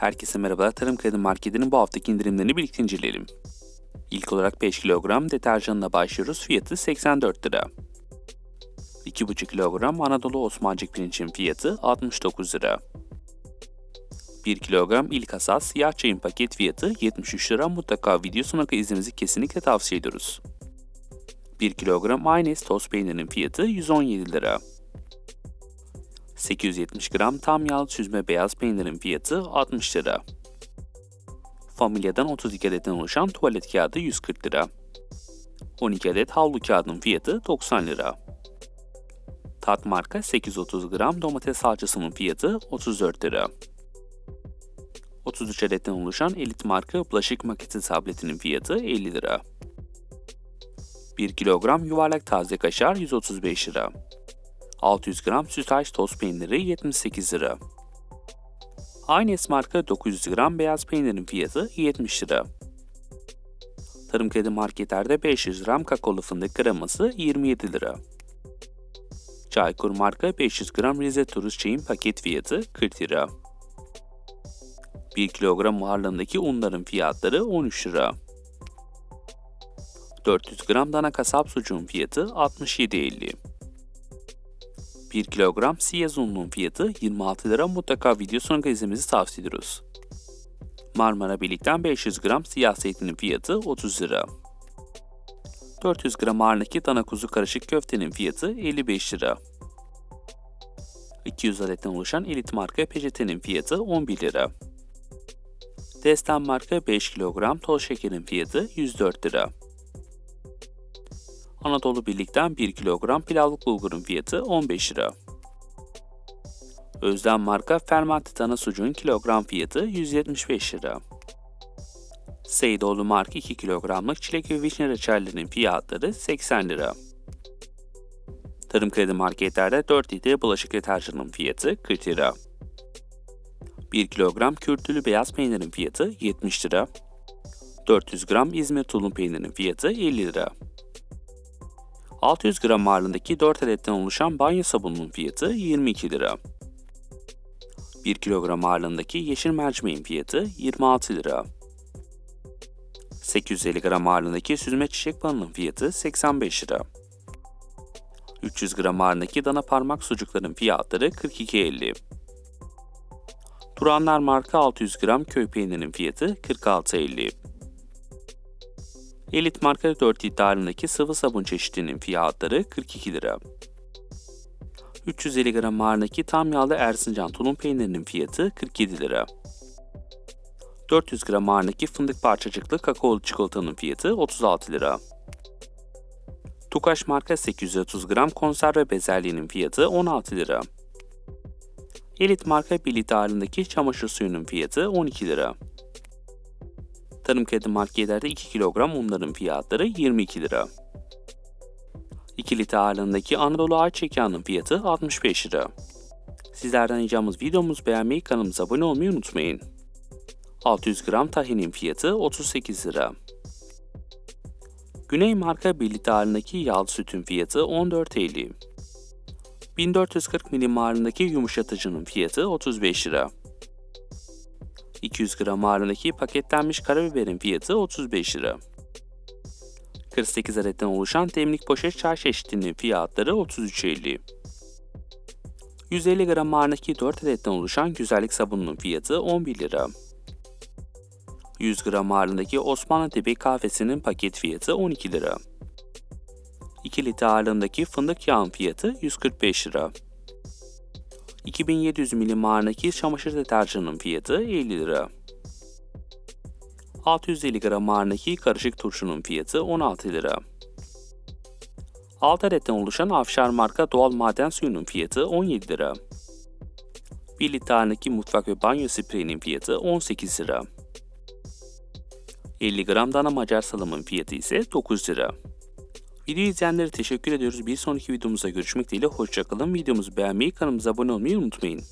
Herkese merhaba. Tarım Kredi Marketi'nin bu haftaki indirimlerini birlikte inceleyelim. İlk olarak 5 kilogram deterjanla başlıyoruz. Fiyatı 84 lira. 2,5 kilogram Anadolu Osmancık pirincin fiyatı 69 lira. 1 kilogram ilk asas siyah çayın paket fiyatı 73 lira. Mutlaka video sonuna kadar izlemenizi kesinlikle tavsiye ediyoruz. 1 kilogram Aynes toz peynirinin fiyatı 117 lira. 870 gram tam yağlı süzme beyaz peynirin fiyatı 60 lira. Familyadan 32 adetten oluşan tuvalet kağıdı 140 lira. 12 adet havlu kağıdının fiyatı 90 lira. Tat marka 830 gram domates salçasının fiyatı 34 lira. 33 adetten oluşan elit marka bulaşık makinesi tabletinin fiyatı 50 lira. 1 kilogram yuvarlak taze kaşar 135 lira. 600 gram sütaş toz peyniri 78 lira. Aynes marka 900 gram beyaz peynirin fiyatı 70 lira. Tarım kredi marketlerde 500 gram kakaolu fındık kreması 27 lira. Çaykur marka 500 gram Rize Turist çayın paket fiyatı 40 lira. 1 kilogram ağırlığındaki unların fiyatları 13 lira. 400 gram dana kasap sucuğun fiyatı 67.50. 1 kilogram siyaz ununun fiyatı 26 lira. Mutlaka video sonuna kadar izlemenizi tavsiye ediyoruz. Marmara Birlik'ten 500 gram siyah zeytinin fiyatı 30 lira. 400 gram ağırlıklı dana kuzu karışık köftenin fiyatı 55 lira. 200 adetten oluşan elit marka peçetenin fiyatı 11 lira. Destan marka 5 kilogram toz şekerin fiyatı 104 lira. Anadolu Birlik'ten 1 kilogram pilavlık bulgurun fiyatı 15 lira. Özden marka fermente dana sucuğun kilogram fiyatı 175 lira. Seydoğlu marka 2 kilogramlık çilek ve vişne reçellerinin fiyatları 80 lira. Tarım kredi marketlerde 4 litre bulaşık deterjanının fiyatı 40 lira. 1 kilogram kürtülü beyaz peynirin fiyatı 70 lira. 400 gram İzmir tulum peynirinin fiyatı 50 lira. 600 gram ağırlığındaki 4 adetten oluşan banyo sabununun fiyatı 22 lira. 1 kilogram ağırlığındaki yeşil mercimeğin fiyatı 26 lira. 850 gram ağırlığındaki süzme çiçek balının fiyatı 85 lira. 300 gram ağırlığındaki dana parmak sucukların fiyatları 42.50. Turanlar marka 600 gram köy peynirinin fiyatı 46.50. Elit marka 4 litre halindeki sıvı sabun çeşidinin fiyatları 42 lira. 350 gram ağırlığındaki tam yağlı Erzincan tulum peynirinin fiyatı 47 lira. 400 gram ağırlığındaki fındık parçacıklı kakaolu çikolatanın fiyatı 36 lira. Tukaş marka 830 gram konserve bezelyenin fiyatı 16 lira. Elit marka 1 litre ağırlığındaki çamaşır suyunun fiyatı 12 lira. Tarım kredi marketlerde 2 kilogram unların fiyatları 22 lira. 2 litre ağırlığındaki Anadolu ayçiçek yağının fiyatı 65 lira. Sizlerden ricamız videomuzu beğenmeyi, kanalımıza abone olmayı unutmayın. 600 gram tahinin fiyatı 38 lira. Güney marka 1 litre ağırlığındaki yağlı sütün fiyatı 14.50. 1440 milim ağırlığındaki yumuşatıcının fiyatı 35 lira. 200 gram ağırlığındaki paketlenmiş karabiberin fiyatı 35 lira. 48 adetten oluşan demlik poşet çay çeşitinin fiyatları 33.50. 150 gram ağırlığındaki 4 adetten oluşan güzellik sabununun fiyatı 11 lira. 100 gram ağırlığındaki Osmanlı Dibi kahvesinin paket fiyatı 12 lira. 2 litre ağırlığındaki fındık yağın fiyatı 145 lira. 2700 milim ağırlığındaki çamaşır deterjanının fiyatı 50 lira. 650 gram ağırlığındaki karışık turşunun fiyatı 16 lira. 6 adetten oluşan Afşar marka doğal maden suyunun fiyatı 17 lira. 1 litre ağırlığındaki mutfak ve banyo spreyinin fiyatı 18 lira. 50 gram dana macar salamın fiyatı ise 9 lira. Video izleyenlere teşekkür ediyoruz. Bir sonraki videomuzda görüşmek dileğiyle. Hoşçakalın. Videomuzu beğenmeyi, kanalımıza abone olmayı unutmayın.